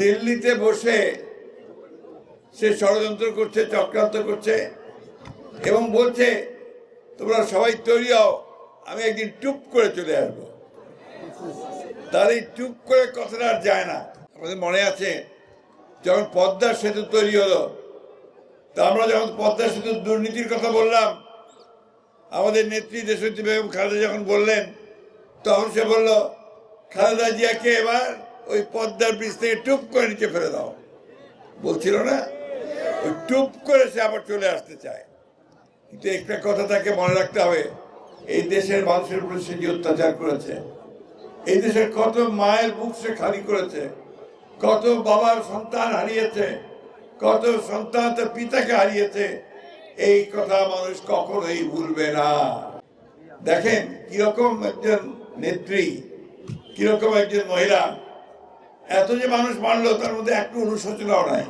দিল্লিতে বসে সে ষড়যন্ত্র করছে, চক্রান্ত করছে এবং বলছে, তোমরা সবাই তৈরি হও, আমি একদিন টুপ করে চলে আসব। তার এই টুপ করে কথাটা আর যায় না। আমাদের মনে আছে, যখন পদ্মা সেতু তৈরি হলো, তা আমরা যখন পদ্মা সেতুর দুর্নীতির কথা বললাম, আমাদের নেত্রী দেশত্রী বেগম খালেদা যখন বললেন, তখন সে বলল, খালেদা জিয়াকে এবার ওই পদ্মার ব্রিজ থেকে টুপ করে নিচে ফেলে দাও। বলছিল না? ওই টুপ করে সে আবার চলে আসতে চায়। কিন্তু একটা কথা তাকে মনে রাখতে হবে, এই দেশের মানুষের উপরে সে যে অত্যাচার করেছে? এই দেশের কত মায়ের বুক সে খালি করেছে, কত বাবার সন্তান হারিয়েছে, কত সন্তান তার পিতাকে হারিয়েছে, এই কথা মানুষ কখনোই ভুলবে না। দেখেন, কীরকম একজন নেত্রী, কীরকম একজন মহিলা এত যে মানুষ মানলো তার মধ্যে একটু অনুশোচনাও নাই।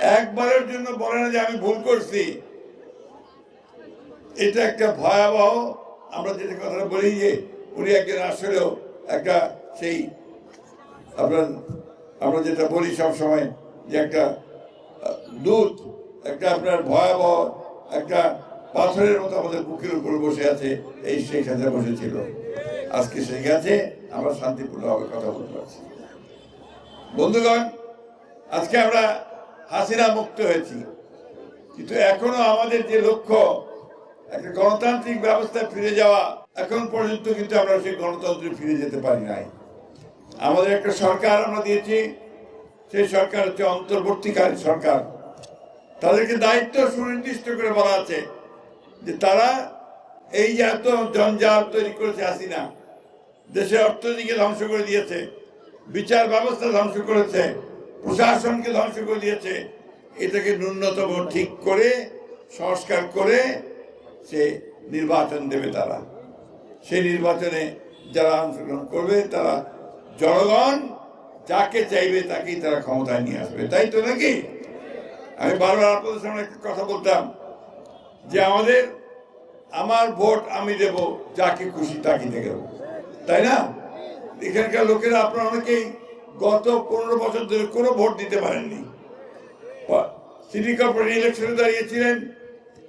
একবারের জন্য বলে না যে আমি ভুল করছি। এটা একটা ভয়াবহ, আমরা যেটা কথা বলি যে, উনি একজন আসলেও একটা সেই, আপনার, আমরা যেটা বলি সব সময় যে একটা দূত, একটা আপনার ভয়াবহ, একটা পাথরের মতো আমাদের বুকের উপর বসে আছে, এই সেই সাথে বসেছিল আজকে সে গেছে, আমরা শান্তিপূর্ণভাবে কথা বলতে পারছি। বন্ধুগণ, আজকে আমরা হাসিনা মুক্ত হয়েছি। কিন্তু এখনও আমাদের যে লক্ষ্য, একটা গণতান্ত্রিক ব্যবস্থায় ফিরে যাওয়া, এখন পর্যন্ত কিন্তু আমরা সেই গণতন্ত্রে ফিরে যেতে পারি নাই। আমাদের একটা সরকার আমরা দিয়েছি, সেই সরকার হচ্ছে অন্তর্বর্তীকালীন সরকার। তাদেরকে দায়িত্ব সুনির্দিষ্ট করে বলা আছে। যে তারা এই যে এত জঞ্জাল তৈরি করেছে হাসিনা, দেশের অর্থনীতিকে ধ্বংস করে দিয়েছে, বিচার ব্যবস্থা ধ্বংস করেছে, প্রশাসনকে ধ্বংস করে দিয়েছে, এটাকে ন্যূনতম ঠিক করে, সংস্কার করে সে নির্বাচন দেবে তারা। সেই নির্বাচনে যারা অংশগ্রহণ করবে তারা জনগণ যাকে চাইবে তাকেই তারা ক্ষমতায় নিয়ে আসবে। তাই তো নাকি? আমি বারবার আপনাদের সামনে কথা বলতাম যে আমাদের, আমার ভোট আমি দেব, যাকে খুশি তাকে দেবো তাই না? এখানকার লোকেরা আপনারা অনেকেই গত পনেরো বছর ধরে কোনো ভোট দিতে পারেননি। সিটি কর্পোরেশন ইলেকশনে দাঁড়িয়েছিলেন,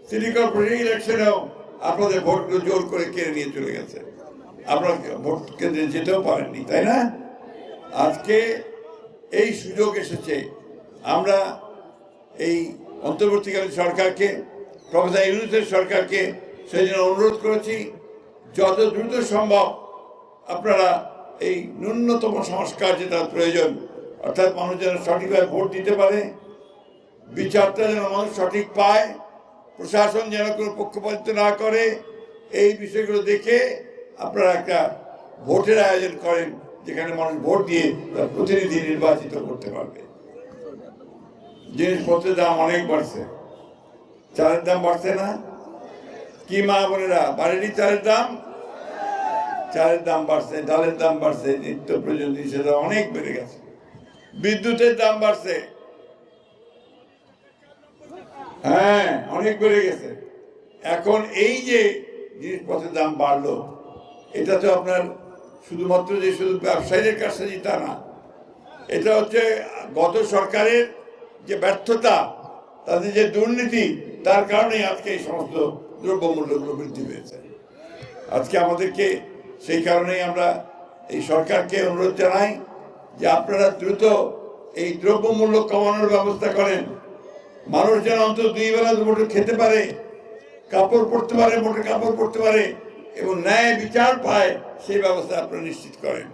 সিটি কর্পোরেশন ইলেকশনেও আপনাদের ভোটগুলো জোর করে কেড়ে নিয়ে চলে গেছে। আপনারা ভোট কেন্দ্রে যেতেও পারেননি, তাই না? আজকে এই সুযোগ এসেছে। আমরা এই অন্তর্বর্তীকালীন সরকারকে প্রফেসর ইউনুসের সরকারকে সেই জন্য অনুরোধ করেছি, যত দ্রুত সম্ভব আপনারা এই ন্যূনতম সংস্কার যেটা প্রয়োজন, অর্থাৎ মানুষ যেন সঠিকভাবে ভোট দিতে পারে, বিচারটা যেন মানুষ সঠিক পায়, প্রশাসন যেন কোনো পক্ষপাতিত্ব না করে, এই বিষয়গুলো দেখে আপনারা একটা ভোটের আয়োজন করেন, যেখানে মানুষ ভোট দিয়ে তার প্রতিনিধি নির্বাচিত করতে পারবে। জিনিসপত্রের দাম অনেক বাড়ছে। চালের দাম বাড়ছে না? কি মা বোনেরা বাড়ির চালের দাম? চালের দাম বাড়ছে, ডালের দাম বাড়ছে, নিত্য প্রয়োজন দাম অনেক বেড়ে গেছে। বিদ্যুতের দাম বাড়ছে। হ্যাঁ অনেক বেড়ে গেছে। এখন এই যে জিনিসপত্রের দাম বাড়লো, এটা তো আপনার শুধুমাত্র যে শুধু ব্যবসায়ীদের কাছে তা না, এটা হচ্ছে গত সরকারের যে ব্যর্থতা তাদের যে দুর্নীতি, তার কারণেই আজকে এই সমস্ত দ্রব্যমূল্যগুলো বৃদ্ধি পেয়েছে। আজকে আমাদেরকে সেই কারণেই আমরা এই সরকারকে অনুরোধ জানাই যে আপনারা দ্রুত এই দ্রব্যমূল্য কমানোর ব্যবস্থা করেন। মানুষ যেন অন্তত দুই বেলা দুপুরে খেতে পারে, কাপড় পরতে পারে, মোটে কাপড় পরতে পারে এবং ন্যায় বিচার পায়, সেই ব্যবস্থা আপনারা নিশ্চিত করেন।